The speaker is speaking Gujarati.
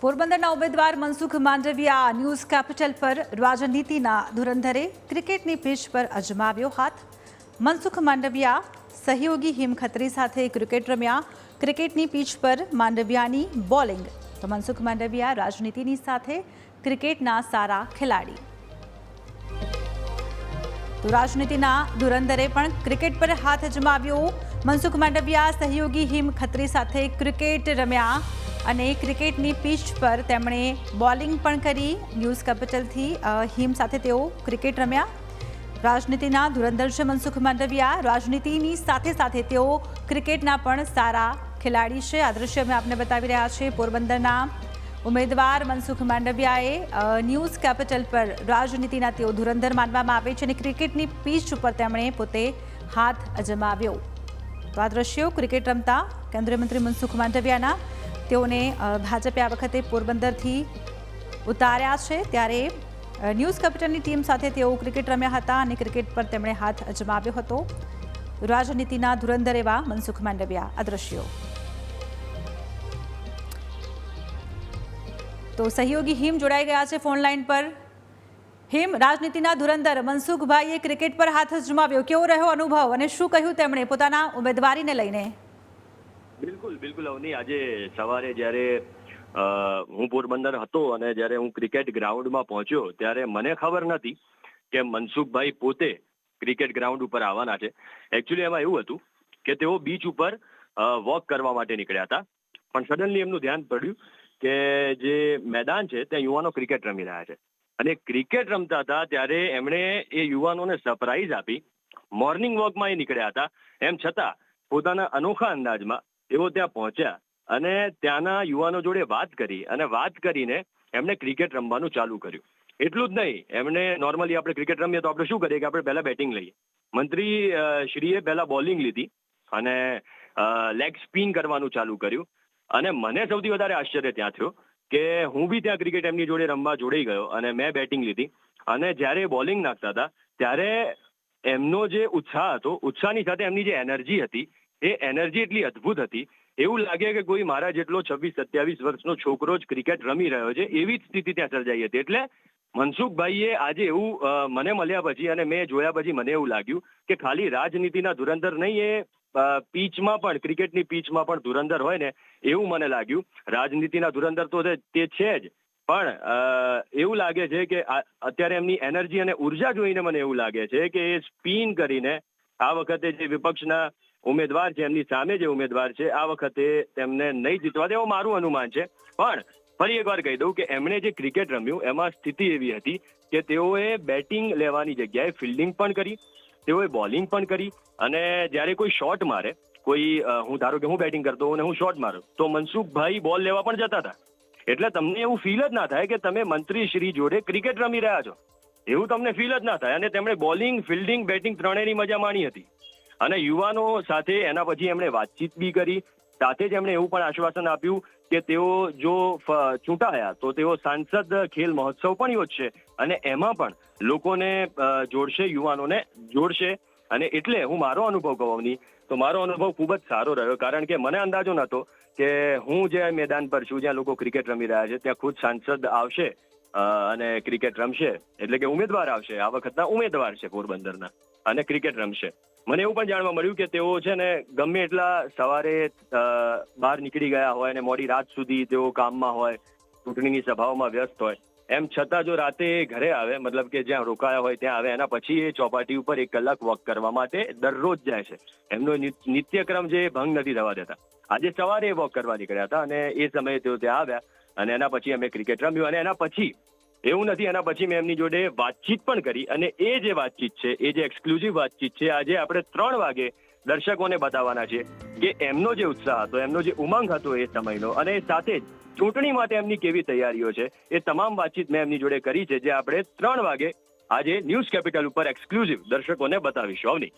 પોરબંદરના ઉમેદવાર મનસુખ માંડવિયા ન્યૂઝ કેપિટલ પર રાજનીતિના ધુરંધરે ક્રિકેટની પીચ પર અજમાવ્યો હાથ. મનસુખ માંડવિયા સહયોગી હિમ ખત્રી સાથે ક્રિકેટ રમ્યા. ક્રિકેટની પિચ પર માંડવિયાની બોલિંગ. તો મનસુખ માંડવિયા રાજનીતિની સાથે ક્રિકેટના સારા ખેલાડી. રાજનીતિના ધુરંધરે પણ ક્રિકેટ પર હાથ અજમાવ્યો મનસુખ માંડવિયા, સહયોગી હિમ ખત્રી સાથે ક્રિકેટ રમ્યા અને ક્રિકેટની પીચ પર તેમણે બોલિંગ પણ કરી. ન્યૂઝ કેપિટલથી હિમ સાથે તેઓ ક્રિકેટ રમ્યા. રાજનીતિના ધુરંધર છે મનસુખ માંડવિયા. રાજનીતિની સાથે સાથે તેઓ ક્રિકેટના પણ સારા ખેલાડી છે. આ દ્રશ્ય અમે આપને બતાવી રહ્યા છીએ. પોરબંદરના ઉમેદવાર મનસુખ માંડવિયાએ ન્યૂઝ કેપિટલ પર રાજનીતિના તેઓ ધુરંધર માનવામાં આવે છે અને ક્રિકેટની પીચ ઉપર તેમણે પોતે હાથ અજમાવ્યો. તો આ દ્રશ્યો ક્રિકેટ રમતા કેન્દ્રીય મંત્રી મનસુખ માંડવિયાના. તેઓને ભાજપે આ વખતે પોરબંદરથી ઉતાર્યા છે. ત્યારે ન્યૂઝ કેપિટલની ટીમ સાથે તેઓ ક્રિકેટ રમ્યા હતા અને ક્રિકેટ પર તેમણે હાથ અજમાવ્યો હતો. રાજનીતિના ધુરંધર એવા મનસુખ માંડવિયા, આ દ્રશ્યો. તો સહયોગી હિમ જોડાઈ ગયા છે ફોન લાઈન પર. હિમ રાજનીતિના ધુરંધર મનસુખભાઈએ ક્રિકેટ પર હાથ જમાવ્યો. કેવો રહ્યો અનુભવ અને શું કહ્યું તેમણે પોતાના ઉમેદવારીને લઈને? બિલકુલ બિલકુલ અવની. આજે સવારે જ્યારે હું પોરબંદર હતો અને જ્યારે હું ક્રિકેટ ગ્રાઉન્ડમાં પહોંચ્યો, ત્યારે મને ખબર નથી કે મનસુખભાઈ પોતે ક્રિકેટ ગ્રાઉન્ડ ઉપર આવવાના છે. એકચ્યુઅલી એમાં એવું હતું કે તેઓ બીચ ઉપર વોક કરવા માટે નીકળ્યા હતા. પણ સડનલી એમનું ધ્યાન પડ્યું કે જે મેદાન છે, ત્યાં યુવાનો ક્રિકેટ રમી રહ્યા છે. અને ક્રિકેટ રમતા હતા ત્યારે એમણે એ યુવાનોને સરપ્રાઈઝ આપી. મોર્નિંગ વોકમાં એ નીકળ્યા હતા. એમ છતાં પોતાના અનોખા અંદાજમાં એવો ત્યાં પહોંચ્યા અને ત્યાંના યુવાનો જોડે વાત કરી અને વાત કરીને એમણે ક્રિકેટ રમવાનું ચાલુ કર્યું. એટલું જ નહીં એમણે નોર્મલી આપણે ક્રિકેટ રમીએ તો આપણે શું કરીએ કે આપણે પહેલા બેટિંગ લઈએ. મંત્રી શ્રીએ પહેલા બોલિંગ લીધી અને લેગ સ્પિન કરવાનું ચાલુ કર્યું. અને મને સૌથી વધારે આશ્ચર્ય ત્યાં થયો કે હું બી ત્યાં ક્રિકેટ એમની જોડે રમવા જોડાઈ ગયો અને મેં બેટિંગ લીધી. અને જ્યારે બોલિંગ નાખતા હતા, ત્યારે એમનો જે ઉત્સાહ હતો, ઉત્સાહની સાથે એમની જે એનર્જી હતી, એ એનર્જી એટલી અદ્ભુત હતી. એવું લાગે કે કોઈ મારા જેટલો છવ્વીસ સત્યાવીસ વર્ષનો છોકરો જ ક્રિકેટ રમી રહ્યો છે, એવી જ સ્થિતિ ત્યાં સર્જાઈ હતી. એટલે મનસુખભાઈએ આજે એવું મને મળ્યા પછી અને મેં જોયા પછી મને એવું લાગ્યું કે ખાલી રાજનીતિના ધુરંધર નહીં, એ પીચમાં પણ, ક્રિકેટની પીચમાં પણ ધુરંધર હોય ને, એવું મને લાગ્યું. રાજનીતિના ધુરંધર તો તે- છે જ. પણ એવું લાગે છે કે અત્યારે એમની એનર્જી અને ઊર્જા જોઈને મને એવું લાગે છે કે એ સ્પિન કરીને આ વખતે જે વિપક્ષના ઉમેદવાર છે, એમની સામે જે ઉમેદવાર છે, આ વખતે તેમને નહીં જીતવા દે એવું મારું અનુમાન છે. પણ, ફરી એકવાર કહી દઉં કે એમણે જે ક્રિકેટ રમ્યું, એમાં સ્થિતિ એવી હતી કે તેઓએ બેટિંગ લેવાની જગ્યાએ ફિલ્ડિંગ પણ કરી તેઓએ બોલિંગ પણ કરી અને જ્યારે કોઈ શોટ મારે, કોઈ હું ધારો કે હું બેટિંગ કરતો અને હું શોટ મારું, તો મનસુખભાઈ બોલ લેવા પણ જતા હતા. એટલે તમને એવું ફીલ જ ના થાય કે તમે મંત્રી શ્રી જોડે ક્રિકેટ રમી રહ્યા છો. એવું તમને ફીલ જ ના થાય. અને તેમણે બોલિંગ ફિલ્ડિંગ બેટિંગ ત્રણેયની મજા માણી હતી. અને યુવાનો સાથે એના પછી એમણે વાતચીત બી કરી સાથે જ એમણે એવું પણ આશ્વાસન આપ્યું કે તેઓ જો ચૂંટાયા, તો તેઓ સાંસદ ખેલ મહોત્સવ પણ યોજશે અને એમાં પણ લોકોને જોડશે, યુવાનોને જોડશે. અને એટલે હું મારો અનુભવ કહું તો મારો અનુભવ ખૂબ જ સારો રહ્યો, કારણ કે મને અંદાજો નહોતો કે હું જે મેદાન પર છું, જ્યાં લોકો ક્રિકેટ રમી રહ્યા છે, ત્યાં ખુદ સાંસદ આવશે અને ક્રિકેટ રમશે. એટલે કે ઉમેદવાર આવશે. આ વખતના ઉમેદવાર છે પોરબંદરના. અને ક્રિકેટ રમશે. મને એવું પણ જાણવા મળ્યું કે તેઓ છે ને ગમે એટલા સવારે બહાર નીકળી ગયા હોય અને મોડી રાત સુધી તેઓ કામમાં હોય, ચૂંટણીની સભાઓમાં વ્યસ્ત હોય. એમ છતાં જો રાતે ઘરે આવે, મતલબ કે જ્યાં રોકાયા હોય ત્યાં આવે, એના પછી એ ચોપાટી ઉપર એક કલાક વોક કરવા માટે દરરોજ જાય છે. એમનો નિત્યક્રમ જે એ ભંગ નથી થવા દેતા. આજે સવારે વોક કરવા નીકળ્યા હતા અને એ સમયે તેઓ ત્યાં આવ્યા અને એના પછી અમે ક્રિકેટ રમ્યું અને એના પછી એવું નથી, એના પછી મેં એમની જોડે વાતચીત પણ કરી અને એ જે વાતચીત છે, એ જે એક્સક્લુઝિવ વાતચીત છે, આજે આપણે ત્રણ વાગે દર્શકોને બતાવવાના છે કે એમનો જે ઉત્સાહ હતો, એમનો જે ઉમંગ હતો એ સમયનો અને સાથે જ ચૂંટણી માટે એમની કેવી તૈયારીઓ છે, એ તમામ વાતચીત મેં એમની જોડે કરી છે, જે આપણે ત્રણ વાગે આજે ન્યૂઝ કેપિટલ ઉપર એક્સક્લુઝિવ દર્શકોને બતાવીશું. અવની